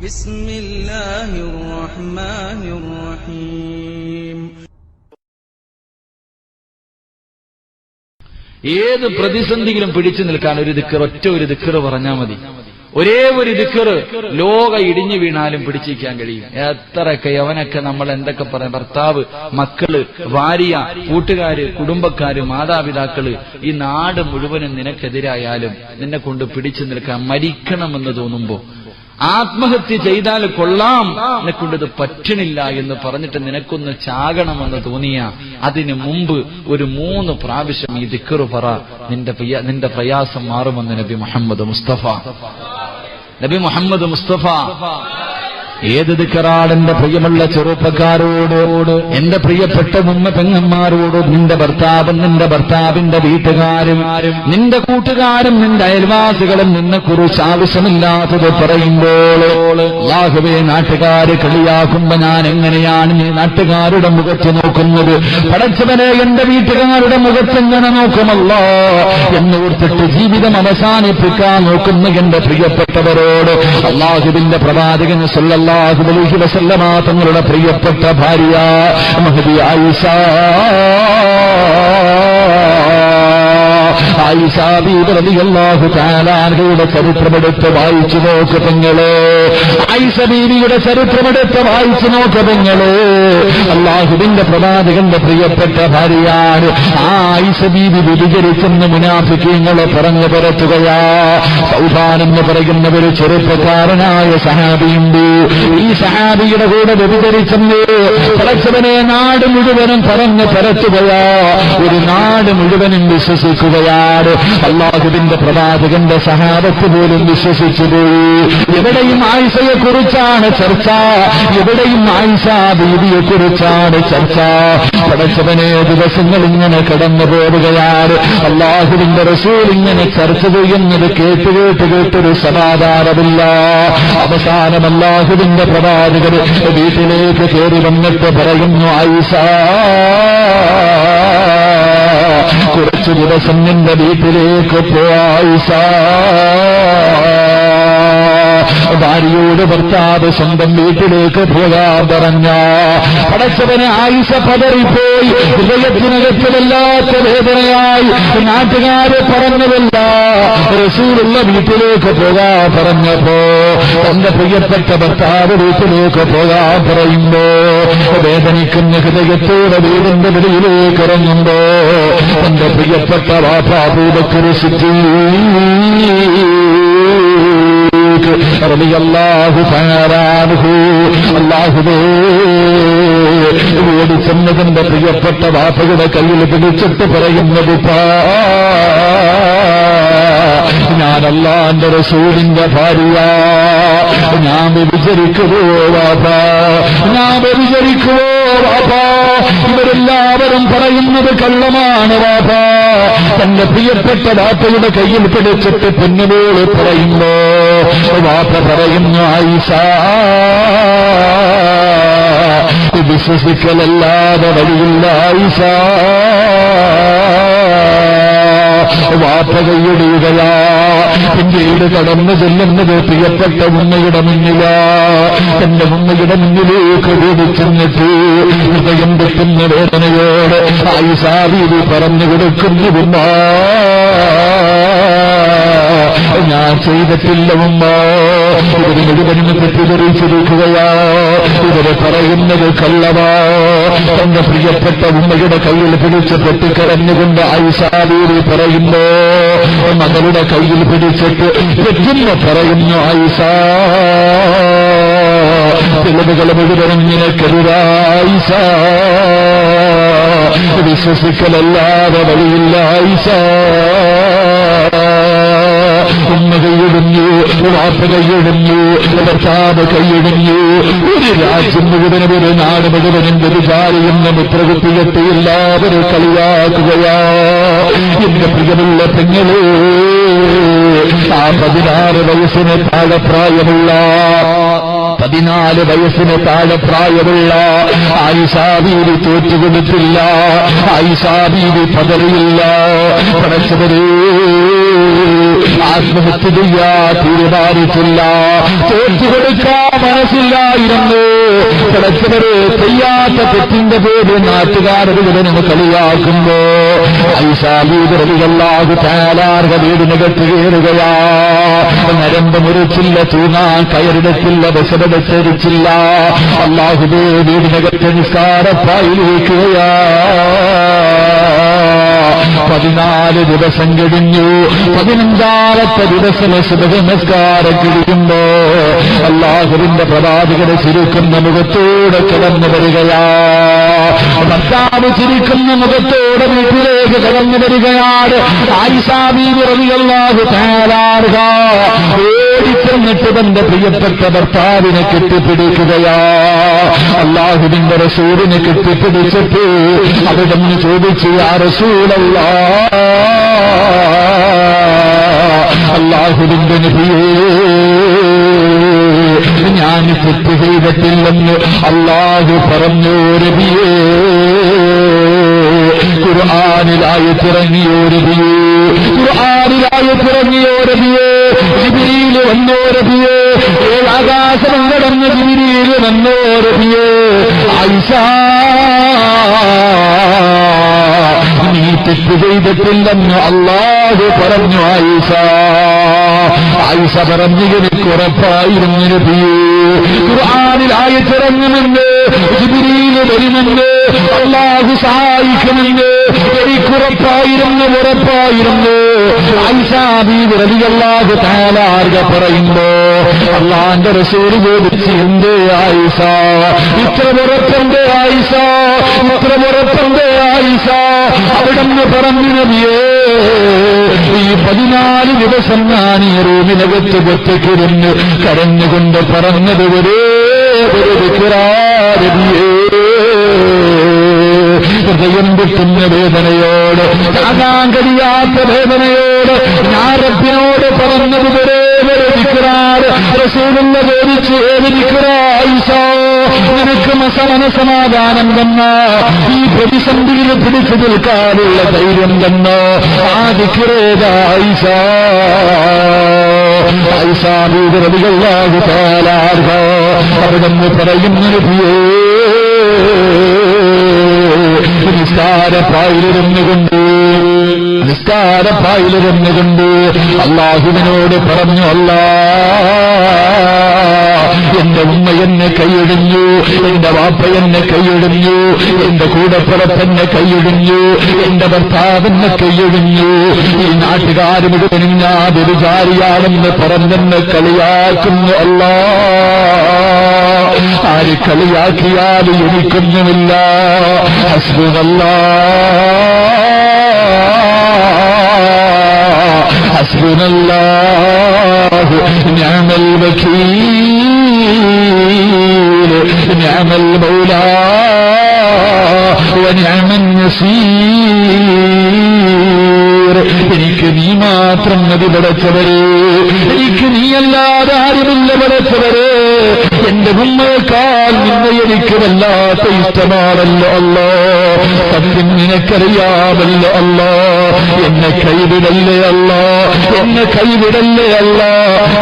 بسم الله الرحمن الرحيم ഏത് പ്രതിസന്ധിയിലും പിടിച്ചു നിൽക്കാൻ ഒരു ദിക്കർ ഒറ്റ ഒരു ദിക്കർ പറഞ്ഞാൽ മതി ഒരേ ഒരു ദിക്കർ ലോക ഇടിഞ്ഞു വീണാലും പിടിച്ചിരിക്കാൻ കഴിയും എത്രയൊക്കെ യവനൊക്കെ നമ്മൾ എന്തൊക്കെ പറയാം ഭർത്താവ് മക്കള് ഭാര്യ കൂട്ടുകാര് കുടുംബക്കാര് മാതാപിതാക്കള് ഈ നാട് മുഴുവനും നിനക്കെതിരായാലും നിന്നെ കൊണ്ട് പിടിച്ചു നിൽക്കാൻ മരിക്കണമെന്ന് തോന്നുമ്പോ ആത്മഹത്യ ചെയ്താൽ കൊള്ളാം. നിനക്കൊണ്ടിത് പറ്റണില്ല എന്ന് പറഞ്ഞിട്ട് നിനക്കൊന്ന് ചാകണമെന്ന് തോന്നിയ അതിനു മുമ്പ് ഒരു മൂന്ന് പ്രാവശ്യം ഈ ദിക്കറു പറ. നിന്റെ നിന്റെ പ്രയാസം മാറുമെന്ന് നബി മുഹമ്മദ് മുസ്തഫ. നബി മുഹമ്മദ് മുസ്തഫ ഏത് ദിക്കറാണ് പ്രിയമുള്ള ചെറുപ്പക്കാരോട് എന്റെ പ്രിയപ്പെട്ട ഉമ്മ പെങ്ങന്മാരോട് നിന്റെ ഭർത്താവും നിന്റെ ഭർത്താവിന്റെ വീട്ടുകാരും നിന്റെ കൂട്ടുകാരും നിന്റെ അയൽവാസികളും നിന്നെ കുറിച്ച് ആവശ്യമില്ലാത്തത് പറയുമ്പോൾ ലാഹുവേ നാട്ടുകാര് കളിയാക്കുമ്പോ ഞാൻ എങ്ങനെയാണ് നീ നാട്ടുകാരുടെ മുഖത്ത് നോക്കുന്നത്? പടച്ചവനെ എന്റെ വീട്ടുകാരുടെ മുഖത്ത് എങ്ങനെ നോക്കുമല്ലോ? എന്നോർത്തിട്ട് ജീവിതം അവസാനിപ്പിക്കാൻ നോക്കുന്ന എന്റെ പ്രിയപ്പെട്ടവരോട്. അള്ളാഹുവിന്റെ പ്രവാചകന് പ്രവാചകൻ സല്ലല്ലാഹു അലൈഹി വസല്ലമ തങ്ങളുടെ പ്രിയപ്പെട്ട ഭാര്യ മഹദി ആയിഷ. ആയിഷ ബീബി റളിയല്ലാഹു തആല അൻഹയുടെ ചരിത്രമെടുത്ത് വായിച്ചു നോക്ക് പെങ്ങളെ. ആയിഷ ബീവിയുടെ ചരിത്രമെടുത്ത് വായിച്ചു നോക്ക് പെങ്ങളെ. അള്ളാഹുവിന്റെ പ്രവാചകന്റെ പ്രിയപ്പെട്ട ഭാര്യയാണ് ആ ആയിഷ ബീവി വ്യഭിചരിച്ചെന്ന് മുനാഫിക്കങ്ങളെ പറഞ്ഞു പരത്തുകയാ. സൗദാൻ എന്ന് പറയുന്ന ഒരു ചെറുപ്പക്കാരനായ സഹാബിയുണ്ട്. ഈ സഹാബിയുടെ കൂടെ വ്യതിചരിച്ചെന്ന് പടച്ചവനെ നാട് മുഴുവനും പറഞ്ഞു പരത്തുകയാ. ഒരു നാട് മുഴുവനും വിശ്വസിക്കുകയാണ് അള്ളാഹുവിന്റെ പ്രവാചകന്റെ സഹാബത്ത് പോലും വിശ്വസിച്ചു പോയി. എവിടെയും ആയിഷയെ കുറിച്ചാണ് ചർച്ച. എവിടെയും ആയിഷ ബീവിയെ കുറിച്ചാണ് ചർച്ച. പടച്ചവനെ ദിവസങ്ങൾ ഇങ്ങനെ കടന്നു പോവുകയാണ് അള്ളാഹുവിന്റെ റസൂൽ ഇങ്ങനെ ചർച്ച ചെയ്യുന്നത് കേട്ട് കേട്ട് കേട്ടൊരു സമാധാനമില്ല. അവസാനം അള്ളാഹുവിന്റെ പ്രവാചകർ വീട്ടിലേക്ക് കയറി വന്നിട്ട് പറയുന്നു ആയിഷ കുറച്ചു ദിവസം നിന്റെ വീട്ടിലേക്ക് പോയിസ ഭാര്യയോട് ഭർത്താവ് സ്വന്തം വീട്ടിലേക്ക് പോകാൻ പറഞ്ഞ പടച്ചവനെ ആയുസ പതറിപ്പോയി. ഹൃദയത്തിനകത്ത് വല്ലാത്ത വേദനയായി. നാട്ടുകാരെ പറഞ്ഞതല്ല റസൂലുള്ള വീട്ടിലേക്ക് പോകാൻ പറഞ്ഞപ്പോ തന്റെ പ്രിയപ്പെട്ട ഭർത്താവ് വീട്ടിലേക്ക് പോകാൻ പറയുമ്പോ വേദനിക്കുന്ന ഹൃദയത്തോടെ വീടിന്റെ വെളിയിലേക്ക് ഇറങ്ങുമ്പോ തന്റെ പ്രിയപ്പെട്ട വാപ്പാപൂപക്കൊരു സിദ്ധി അല്ലാഹുവേ ഓടിച്ചെന്നതിന്റെ പ്രിയപ്പെട്ട വാപ്പയുടെ കയ്യിൽ പിടിച്ചിട്ട് പറയുന്നത് പാ. അള്ളാന്റെ റസൂലിന്റെ ഭാര്യ. ഞാൻ വ്യഭിചരിക്കുവോ വാപ്പ ഞാൻ വ്യഭിചരിക്കുവോ വാപ്പാ ഇവരെല്ലാവരും പറയുന്നത് കള്ളമാണ് വാപ്പ തന്റെ പ്രിയപ്പെട്ട വാപ്പയുടെ കയ്യിൽ പിടിച്ചിട്ട് പൊന്നുപോൾ പറയുമ്പോ വാപ്പ പറയുന്നു ആയിഷ വിശ്വസിക്കലല്ലാതെ വഴിയില്ല ആയിഷ. വാപ്പ കൈയൊടിയുകയാ പിന്നീട് കടന്നു ചെല്ലുന്നത് പ്രിയപ്പെട്ട ഉമ്മയുടെ മുന്നില. എന്റെ ഉമ്മയുടെ മുന്നിലേക്ക് ഓടി ചെന്നിട്ട് ഹൃദയം വേദനയോടെ വേദനയോട് ആയിഷാവീതി പറഞ്ഞു കൊടുക്കുന്നു ഞാൻ ചെയ്തിട്ടില്ല ഉമ്മ. ഇവർ മുഴുവനും തെറ്റിദ്ധരിച്ചിരിക്കുകയാ. പറയുന്നത് കള്ളവാ. തന്റെ പ്രിയപ്പെട്ട ഉമ്മയുടെ കയ്യിൽ പിടിച്ച് പൊട്ടിക്കരഞ്ഞുകൊണ്ട് ഐസാബീരി പറയുമ്പോ മകളുടെ കയ്യിൽ പിടിച്ചിട്ട് തെറ്റിന്ന് പറയുന്നു ഐസ. തെളിവുകൾ മുഴുവനും നിനക്കെതിരായിസ വിശ്വസിക്കലല്ലാതെ വഴിയില്ല ഐസ. ഉമ്മ കൈയിടുന്നു വാപ്പ കൈയിടുന്നു ഭർത്താവ് കൈയിടുന്നു ഒരു രാജ്യം മുഴുവനും ഒരു നാട് മുഴുവനും വ്യഭിചാരിയുന്ന മുദ്രകുത്തിയെത്തി എല്ലാവരും കളിയാക്കുകയാ. എന്റെ പ്രിയമുള്ള പെങ്ങളെ ആ പതിനാറ് വയസ്സിന് താഴെ പ്രായമുള്ള പതിനാല് വയസ്സിന് താഴെ പ്രായമുള്ള ആയിഷാബീവി തോറ്റുകൊടുത്തില്ല ആയിഷാബീവി പതറിയില്ല. പടച്ചവരേ ആത്മഹത്യ ചെയ്യാ തീരുമാനിച്ചില്ല. തോറ്റുകൊടുക്കാൻ മനസ്സില്ലായിരുന്നു. കിടച്ചവരെ ചെയ്യാത്ത തെറ്റിന്റെ പേര് നാട്ടുകാരുടെ ഇവനെ കളിയാക്കുമ്പോ ഐശാബീതരവികളാകു താലാർഹ വീടിനകത്ത് കയറുകയാ. നരമ്പ് മുറിച്ചില്ല തൂങ്ങാൻ കയറിടത്തില്ല വിശദച്ചരിച്ചില്ല അള്ളാഹുബേ വീടിനകത്ത് നിസ്കാരപ്പായിലേക്കുകയാ പതിനാല് ദിവസം കഴിഞ്ഞു. പതിനഞ്ചാമത്തെ ദിവസം ശുഭ നമസ്കാരം കഴിയുമ്പോ അല്ലാഹുവിന്റെ പ്രവാചകരെ ചിരിക്കുന്ന മുഖത്തോടെ കടന്നു വരികയാ. ഭർത്താവ് ചിരിക്കുന്ന മുഖത്തോടെ വീട്ടിലേക്ക് കടന്നു വരികയാണ്. ആയിഷാബീറിയല്ലാഹു താരാറുക ഓടിച്ചെന്നിട്ട് തന്റെ പ്രിയപ്പെട്ട ഭർത്താവിനെ കെട്ടിപ്പിടിക്കുകയാ. അള്ളാഹുവിന്റെ റസൂലിനെ കെട്ടിപ്പിടിച്ചിട്ട് അവിടെ നിന്ന് ചോദിച്ചു ആ റസൂലല്ല അള്ളാഹുവിന്റെ നബിയേ ഞാൻ തെറ്റ് ചെയ്തിട്ടില്ലെന്ന് അള്ളാഹു പറഞ്ഞു രബിയേ ഖുർആാനിലായി തിറങ്ങിയോ രബിയേ ഖുർആാനിലായി തിറങ്ങിയോ രബിയേ ജിബിരിയിൽ വന്നോ രബിയേ ഏഴാകാശം കടന്ന് ജിബിരിയിൽ വന്നോ രബിയേ ഐഷ നീ തെറ്റ് ചെയ്തിട്ടില്ലെന്ന് അള്ളാഹു പറഞ്ഞു ആയിഷ ആയിഷ പറഞ്ഞു എനിക്ക് ഉറപ്പായിരുന്നു നബിയേ. ഖുർആാനിൽ ആയത്തിറങ്ങുമെന്ന് ജിബിരിയിൽ വരുമെന്ന് അള്ളാഹു സഹായിക്കുമെന്ന് ഉറപ്പായിരുന്നു ഐഷാബീബ് റബിയല്ലാഹു താലാർഗ പറയുമ്പോ അള്ളാന്റെ റസൂൽ ചോദിച്ച് എന്തേ ആയിഷ? ഇത്ര ഉറപ്പന്റെ ആയിഷ? ഇത്ര ഉറപ്പന്റെ ആയിഷ? അവിടെ നിന്ന് പറഞ്ഞു നബിയേ ഈ പതിനാല് ദിവസം ഞാൻ ഈ റൂമിനകത്ത് ഒറ്റക്കിരുന്ന് കരഞ്ഞുകൊണ്ട് പറഞ്ഞത് ഒരേ ഒരു വിക്രാരബിയേ ഹൃദയം കിട്ടുന്ന വേദനയോട് താങ്ങാൻ കഴിയാത്ത വേദനയോട് റബ്ബിനോട് പറഞ്ഞത് വരെ ഒരു വിക്രാർ റസൂലുള്ള ചോദിച്ചു ഏത് വിക്രായിസ നിനക്ക് മസമന സമാധാനം തന്ന? ഈ പ്രതിസന്ധിയിൽ പിടിച്ചു നിൽക്കാനുള്ള ധൈര്യം തന്ന? ആ വിക്രേതായിസ ഐസാബീതരവികളാകു താലാർഹ അവിടെ പറയുന്ന നിസ്കാരപ്പായിലിരുന്നുകൊണ്ട് നിസ്കാരപ്പായിലിരുന്നുകൊണ്ട് അള്ളാഹുവിനോട് പറഞ്ഞു അല്ല എന്റെ ഉമ്മ എന്നെ കൈയിടിഞ്ഞു എന്റെ വാപ്പ എന്നെ കൈയിടിഞ്ഞു എന്റെ കൂടപ്പുറത്തെന്നെ കൈയിടിഞ്ഞു എന്റെ ഭർത്താവെന്നെ കൈയിടിഞ്ഞു ഈ നാട്ടുകാർ മുഴുവനും ഞാൻ വ്യഭിചാരിയാണെന്ന് പറഞ്ഞെന്ന് കളിയാക്കുന്നു അല്ലാ. ആര് കളിയാക്കിയാലും എനിക്കൊന്നുമില്ല. ഹസ്ബുനല്ല. ഹസ്ബുനല്ലാഹു നിഅമൽ വകീൽ നിഅമൽ മൗലാ വനിഅമൻ നസീർ എനിക്ക് നീ മാത്രം നദി പടച്ചവരേ. എനിക്ക് നീ അല്ലാതെ ആരുമില്ല പടച്ചവരേ. എന്റെ ഉമ്മയേക്കാൾ നിന്നെ എനിക്ക് വല്ലാത്ത ഇഷ്ടമാണല്ലോ അല്ലോ. സത്യം നിനക്കറിയാമല്ലോ അല്ലോ. എന്നെ കൈവിടല്ലേ അല്ല. എന്നെ കൈവിടല്ലേ അല്ല.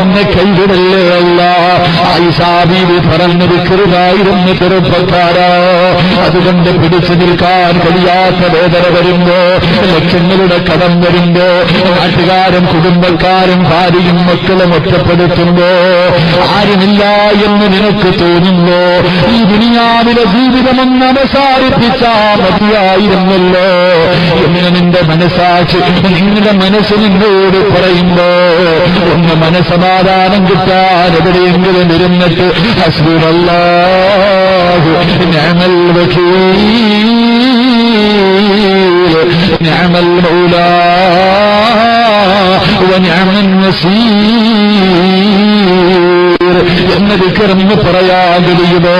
എന്നെ കൈവിടല്ലേ അല്ല. ഐസാബീവി പറഞ്ഞത് ചെറുതായിരുന്ന ചെറുപ്പക്കാരാ. അതുകൊണ്ട് പിടിച്ചു നിൽക്കാൻ കഴിയാത്ത വേദന വരുമ്പോ ലക്ഷങ്ങളുടെ കടം വരുമ്പോ നാട്ടുകാരും കുടുംബക്കാരും ഭാര്യയും മക്കളും ഒറ്റപ്പെടുത്തുമ്പോ ആരുമില്ല എന്ന് നിനക്ക് തോന്നുമ്പോ ഈ ദുനിയാവിലെ ജീവിതമൊന്ന് അവസാനിപ്പിച്ചാ മതിയായിരുന്നല്ലോ എന്ന് നിന്റെ മനസാക്ഷി നിങ്ങളുടെ മനസ്സ് നിന്നോട് പറയുമ്പോ ഒന്ന് മനസമാധാനം കിട്ടാൻ എവിടെയെങ്കിലും ഇരുന്നിട്ട് ഹസ്ബുറല്ലാഹു നഅമൽ വകീൽ നഅമൽ മൗലാ ونعم النصير എന്ന് വിക്രമിന് പറയാൻ കഴിയുമോ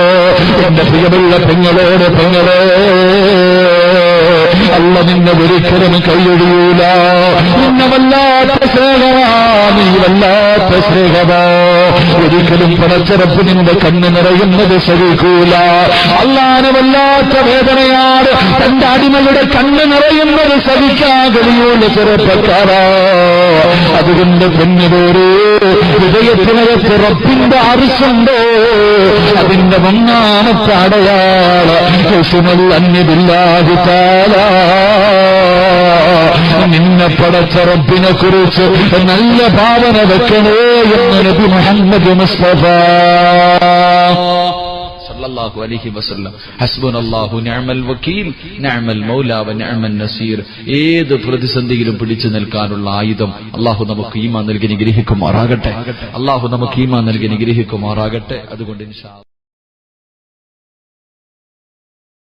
എന്റെ പ്രിയമുള്ള പെങ്ങളോട് പെങ്ങളെ അല്ല നിന്നെ ഒരിക്കലും കൈയൊഴിയൂല നിന്നെ വല്ലാത്ത സ്നേഹമാ നീ വല്ലാത്ത സ്നേഹമാ ഒരിക്കലും പണച്ചിറപ്പ് നിന്റെ കണ്ണ് നിറയുന്നത് സഹിക്കൂല അല്ലാതെ വല്ലാത്ത വേദനയാണ്. തന്റെ അടിമയുടെ കണ്ണ് നിറയുന്നത് സഹിക്കാൻ കഴിയൂല ചെറുപ്പക്കാരാ. അതുകൊണ്ട് പെണ്ണുപോരേ ഹൃദയത്തിനകത്ത് റബ്ബിന്റെ ആവശ്യമുണ്ടോ? അതിന്റെ ഒന്നാമത്തെ അടയാള ഹുസ്നുൽ അന്യബില്ലാഹി തആല നിന്നെ പടച്ച റബ്ബിനെ കുറിച്ച് നല്ല ഭാവന വെക്കണേ എന്ന് നബി മുഹമ്മദ് മുസ്തഫ. വ നസീർ. ഏത് പ്രതിസന്ധിയിലും പിടിച്ചു നിൽക്കാനുള്ള ആയുധം അള്ളാഹു നമുക്ക് ഈമാൻ നൽകി നിഗ്രഹിക്കുമാറാകട്ടെ അള്ളാഹു നമുക്ക് ഈമാൻ നൽകി നിഗ്രഹിക്കുമാറാകട്ടെ അതുകൊണ്ട് ഇൻഷാ